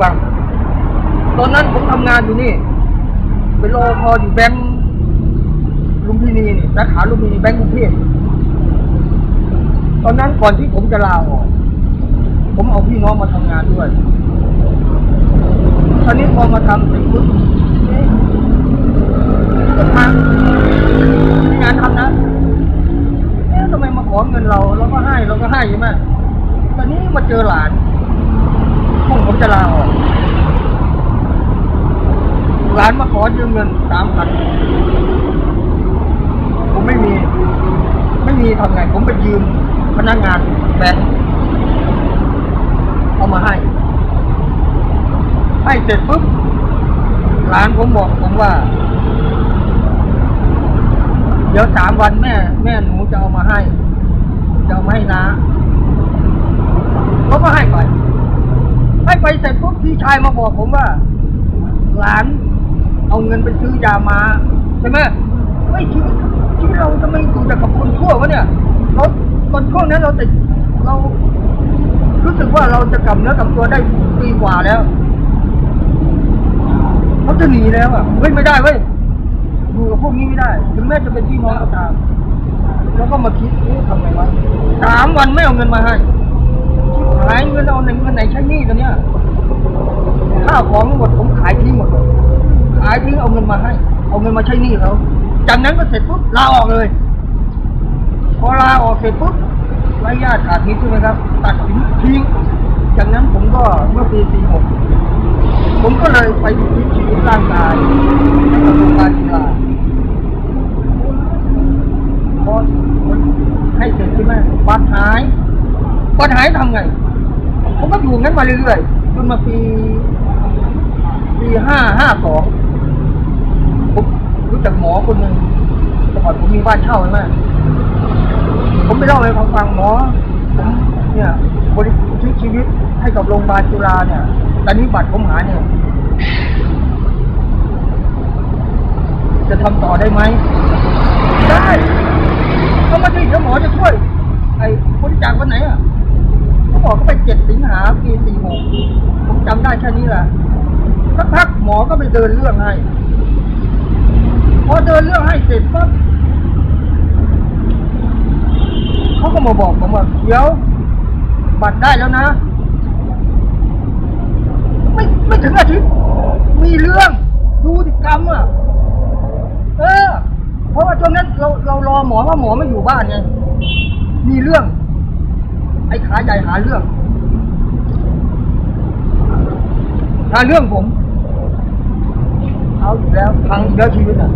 ฟัง ตอนนั้นผมทำงานอยู่นี่ เป็นรอพออยู่แบงค์ลุมพินีนี่สาขาลุมพินีแบงค์กรุงเทพตอนนั้นก่อนที่ผมจะลาออก ผมเอาพี่น้องมาทำงานด้วยตอนนี้พอมาทำเสร็จปุ๊บเอ๊ะก็ทางงานทำนะเอ๊ะทำไมมาขอเงินเรา เราก็ให้ เราก็ให้ใช่ไหมตอนนี้มาเจอหลาน พวกผมจะลาออกหลานมาขอยืมเงินสามพันผมไม่มี ไม่มีทำไง ผมไปยืมพนักงานแบงค์เอามาให้ ให้เสร็จปุ๊บหลานผมบอกผมว่า เดี๋ยวสามวันแม่ แม่หนูจะเอามาให้ จะเอามาให้นะเขาก็ให้ไป ให้ ไปเสร็จปุ๊บพี่ชายมาบอกผมว่า หลาน เอาเงินไปซื้อยามาใช่ไหมเฮ้ยชีวิตชีวิตเราทำไมอยู่แต่กับคนชั่ววะเนี่ยเราตอนช่วงนั้นเราติดเรา รู้สึกว่าเราจะกลับเนื้อกลับตัวได้ปีกว่าแล้วเขาจะหนีแล้วอะเฮ้ยไม่ได้เว้ยอยู่กับพวกนี้ไม่ได้ถึงแม้จะเป็นพี่น้องก็ตามแล้วก็มาคิดเอ๊ะทำไงวะสามวันไม่เอาเงินมาให้ หายเงินเอาไหนเงินไหนใช้หนี้ตอนเนี้ยข้าวของหมดผมขายทิ้งหมดเลยขายทิ้งเอาเงินมาให้ เอาเงินมาใช้หนี้เขาจากนั้นก็เสร็จปุ๊บลาออกเลยพอลาออกเสร็จปุ๊บไร้ญาติขาดมิตรใช่ไหมครับ ตัดสินทิ้งจากนั้นผมก็เมื่อปี46ผมก็เลยไปอยู่ที่ชีวิตร่างกายให้กับโรงพยาบาลจุฬาพอให้เสร็จใช่ไหมบัตรหายบัตรหายทำไง ผมก็อยู่งั้นมาเรื่อยๆจนมาปีปีห้าห้าสองผมรู้จักหมอคนหนึ่งแต่ก่อนผมมีบ้านเช่าใช่ไหมผมไปเล่าให้เขาฟังหมอผมเนี่ยบริชีวิตชีวิตให้กับโรงพยาบาลจุฬาเนี่ย ตอนนี้บัตรผมหาเนี่ย จะทำต่อได้ไหม ได้เขามาดีเดี๋ยวหมอจะช่วย ไอ้บริจาควันไหนอะ เขาบอกเขาไปเจ็ดสิงหาปีสี่หกผมจำได้แค่นี้แหละสักพักหมอก็ไปเดินเรื่องให้พอเดินเรื่องให้เสร็จปั๊บเขาก็มาบอกผมว่าเดี๋ยวบัตรได้แล้วนะ ไม่ไม่ถึงอาทิตย์มีเรื่องดูดิกรรมอะเออ เพราะว่าช่วงนั้นเราเรารอหมอว่าหมอไม่อยู่บ้านไงมีเรื่อง ไอ้ขาใหญ่หาเรื่องหาเรื่องผม เอาอีกแล้วพังอีกแล้วชีวิตอะ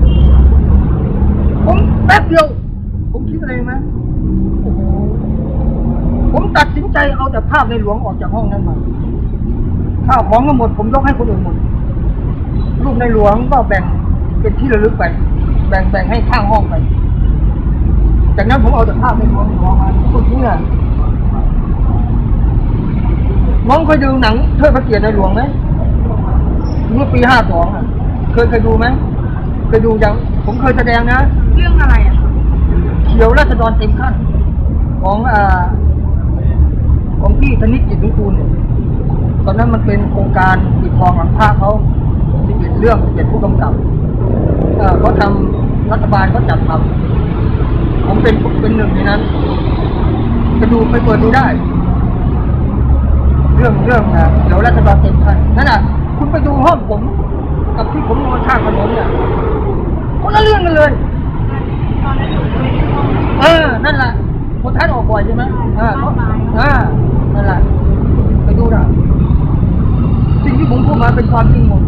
ผมแป๊บเดียว ผมคิดอะไรไหมโอ้โหผมตัดสินใจเอาแต่ภาพในหลวงออกจากห้องนั้นมาข้าวของทั้งหมด ผมยกให้คนอื่นหมดรูปในหลวงก็แบ่งเป็นที่ระลึกไป แบ่งแบ่งให้ข้างห้องไป จากนั้นผมเอาแต่ภาพในหลวงในหลวงมาคุณทิ้งอะ น้องเคยดูหนังเทิดพระเกียรติในหลวงไหมเมื่อปีห้าสองอะเคยเคยดูไหมเคยดูยังผมเคยแสดงนะ เรื่องอะไรอะเขียวราษฎรเต็มขั้น ของอ่าของพี่ธนิตจิตวิทูลเนี่ยตอนนั้นมันเป็นโครงการปิดทองหลังพระเขาสิบเอ็ดเรื่องสิบเอ็ดผู้กำกับเอ่อเขาทำรัฐบาลเขาจัดทำผมเป็นเป็นหนึ่งในนั้นไปดูไปเปิดดูได้ เรื่องเรื่องอะเดี๋ยวรัฐบาลเต็มขั้นนั่นน่ะ คุณไปดูห้องผม กับที่ผมนอนข้างถนนเนี่ยคนละเรื่องกันเลยตอนนั้นอยู่ในห้องเออ นั่นแหละคนทัดออกบ่อยใช่ไหมอ่าเขาอ่านั่นแหละไปดูนะสิ่งที่ผมพูดมาเป็นความจริงหมด